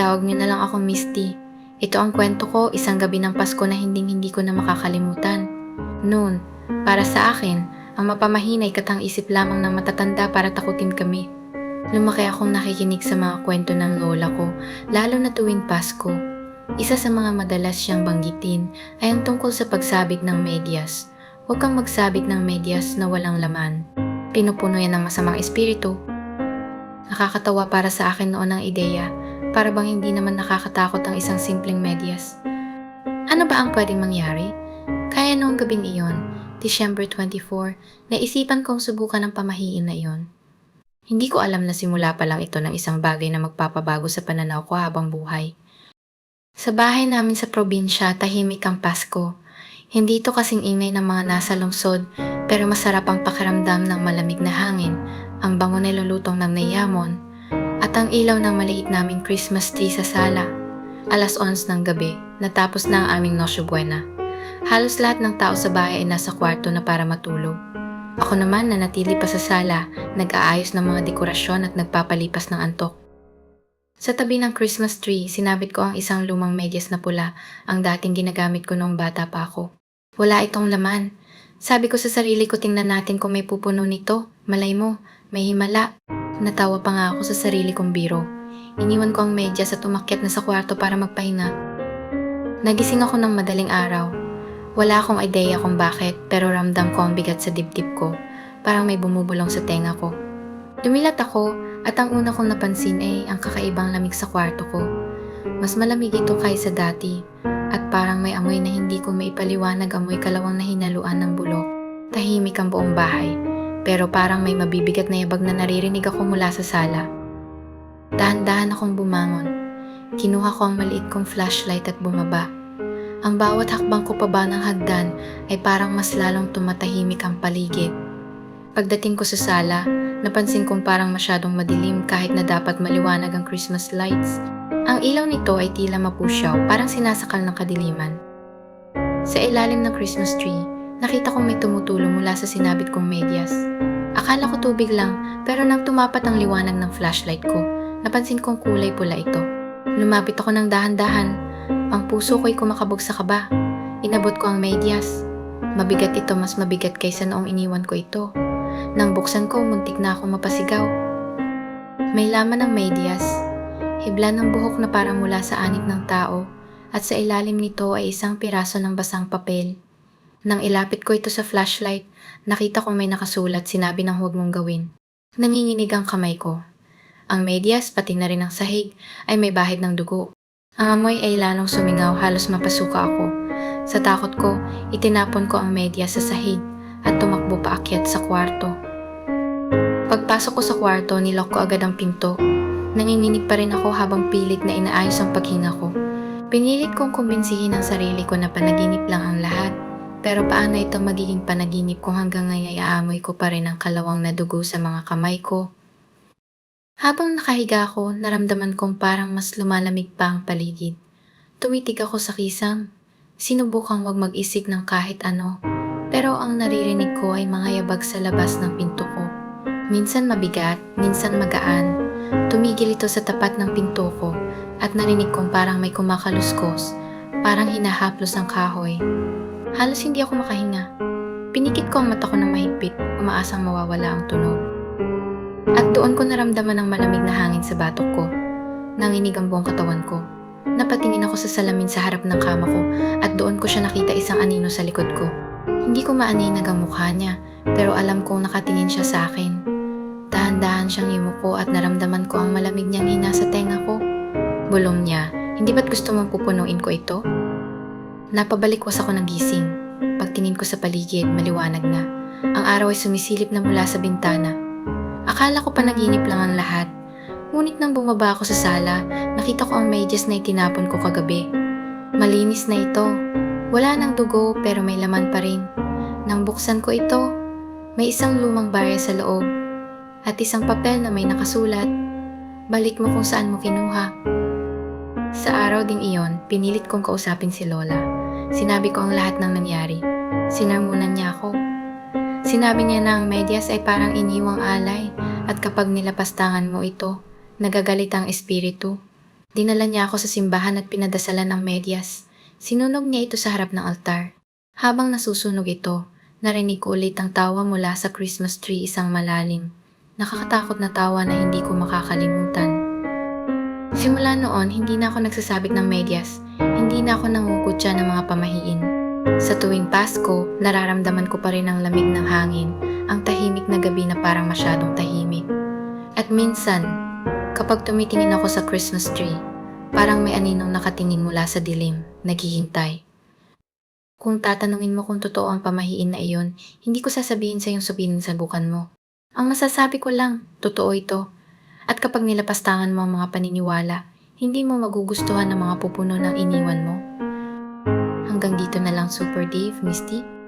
Itawag niyo na lang ako Misty. Ito ang kwento ko isang gabi ng Pasko na hinding-hindi ko na makakalimutan. Noon, para sa akin, ang mapamahinay katang isip lamang ng matatanda para takutin kami. Lumaki akong nakikinig sa mga kwento ng lola ko, lalo na tuwing Pasko. Isa sa mga madalas siyang banggitin ay ang tungkol sa pagsabit ng medyas. Huwag kang magsabit ng medyas na walang laman. Pinupuno yan ng masamang espiritu. Nakakatawa para sa akin noon ang ideya, para bang hindi naman nakakatakot ang isang simpleng medyas. Ano ba ang pwedeng mangyari? Kaya noong gabing iyon, December 24, naisipan kong subukan ang pamahiin na iyon. Hindi ko alam na simula pa lang ito ng isang bagay na magpapabago sa pananaw ko habang buhay. Sa bahay namin sa probinsya, tahimik ang Pasko. Hindi ito kasing ingay ng mga nasa lungsod, pero masarap ang pakiramdam ng malamig na hangin, ang bango na lulutong ng nayamon, at ang ilaw ng maliit naming Christmas tree sa sala. Alas 11 ng gabi, natapos na ang aming Noche Buena. Halos lahat ng tao sa bahay ay nasa kwarto na para matulog. Ako naman nanatili pa sa sala, nag-aayos ng mga dekorasyon at nagpapalipas ng antok. Sa tabi ng Christmas tree, sinabit ko ang isang lumang medyas na pula, ang dating ginagamit ko noong bata pa ako. Wala itong laman. Sabi ko sa sarili ko tingnan natin kung may pupuno nito. Malay mo, may himala. Natawa pa nga ako sa sarili kong biro. Iniwan ko ang medyas at umakyat na sa kwarto para magpahinga. Nagising ako ng madaling araw. Wala akong ideya kung bakit pero ramdam ko ang bigat sa dibdib ko. Parang may bumubulong sa tenga ko. Dumilat ako at ang una kong napansin ay ang kakaibang lamig sa kwarto ko. Mas malamig ito kaysa dati at parang may amoy na hindi ko maipaliwanag amoy kalawang na hinaluan ng bulok. Tahimik ang buong bahay pero parang may mabibigat na yabag na naririnig ako mula sa sala. Dahan-dahan akong bumangon. Kinuha ko ang maliit kong flashlight at bumaba. Ang bawat hakbang ko paba ng hagdan ay parang mas lalong tumatahimik ang paligid. Pagdating ko sa sala, napansin kong parang masyadong madilim kahit na dapat maliwanag ang Christmas lights. Ang ilaw nito ay tila mapusyaw, parang sinasakal ng kadiliman. Sa ilalim ng Christmas tree, nakita kong may tumutulong mula sa sinabit kong medyas. Akala ko tubig lang, pero nang tumapat ang liwanag ng flashlight ko, napansin kong kulay pula ito. Lumapit ako ng dahan-dahan. Ang puso ko'y kumakabog sa kaba. Inabot ko ang medyas. Mabigat ito, mas mabigat kaysa noong iniwan ko ito. Nang buksan ko, muntik na ako mapasigaw. May laman ng medyas. Hibla ng buhok na parang mula sa anit ng tao at sa ilalim nito ay isang piraso ng basang papel. Nang ilapit ko ito sa flashlight, nakita kong may nakasulat sinabi ng huwag mong gawin. Nanginginig ang kamay ko. Ang medyas, pati na rin ang sahig, ay may bahid ng dugo. Ang amoy ay lalong sumingaw, halos mapasuka ako. Sa takot ko, itinapon ko ang medyas sa sahig at tumakbo paakyat sa kwarto. Pagpasok ko sa kwarto, nilok ko agad ang pinto. Nanginginig pa rin ako habang pilit na inaayos ang paghinga ko. Pinilit kong kumbinsihin ang sarili ko na panaginip lang ang lahat. Pero paano ito magiging panaginip kung hanggang ngayon ay aamoy ko pa rin ang kalawang na dugo sa mga kamay ko? Habang nakahiga ako, naramdaman kong parang mas lumalamig pa ang paligid. Tumitig ako sa kisam. Sinubukang wag mag-isik ng kahit ano. Pero ang naririnig ko ay mga yabag sa labas ng pinto ko. Minsan mabigat, minsan magaan. Tumigil ito sa tapat ng pinto ko at narinig kong parang may kumakaluskos, parang hinahaplos ang kahoy. Halos hindi ako makahinga. Pinikit ko ang mata ko ng mahigpit, umaasang mawawala ang tunog. At doon ko naramdaman ang malamig na hangin sa batok ko. Nanginig ang buong katawan ko. Napatingin ako sa salamin sa harap ng kama ko at doon ko siya nakita isang anino sa likod ko. Hindi ko maaninag ang mukha niya, pero alam kong nakatingin siya sa akin. Dahan-dahan siyang yumuko at naramdaman ko ang malamig niyang hina sa tenga ko. Bulong niya, hindi ba't gusto mong pupunuin ko ito? Napabalikwas ako ng gising. Pagtingin ko sa paligid, maliwanag na. Ang araw ay sumisilip na mula sa bintana. Akala ko panaginip lang ang lahat. Ngunit nang bumaba ako sa sala, nakita ko ang medyas na itinapon ko kagabi. Malinis na ito. Wala nang dugo pero may laman pa rin. Nang buksan ko ito, may isang lumang barya sa loob at isang papel na may nakasulat, balik mo kung saan mo kinuha. Sa araw ding iyon, pinilit kong kausapin si Lola. Sinabi ko ang lahat ng nangyari. Sinarmunan niya ako. Sinabi niya na ang medyas ay parang iniwang alay at kapag nilapastangan mo ito, nagagalit ang espiritu. Dinala niya ako sa simbahan at pinadasalan ng medyas. Sinunog niya ito sa harap ng altar. Habang nasusunog ito, narinig ko ulit ang tawa mula sa Christmas tree isang malalim. Nakakatakot na tawa na hindi ko makakalimutan. Simula noon, hindi na ako nagsasabit ng medyas. Hindi na ako nangungkutya ng mga pamahiin. Sa tuwing Pasko, nararamdaman ko pa rin ang lamig ng hangin, ang tahimik na gabi na parang masyadong tahimik. At minsan, kapag tumitingin ako sa Christmas tree, parang may aninong nakatingin mula sa dilim, naghihintay. Kung tatanungin mo kung totoo ang pamahiin na iyon, hindi ko sasabihin sa iyong sabihin sa bukan mo. Ang masasabi ko lang, totoo ito. At kapag nilapastangan mo ang mga paniniwala, hindi mo magugustuhan ang mga pupuno ng iniwan mo. Hanggang dito na lang Super Dave, Misty.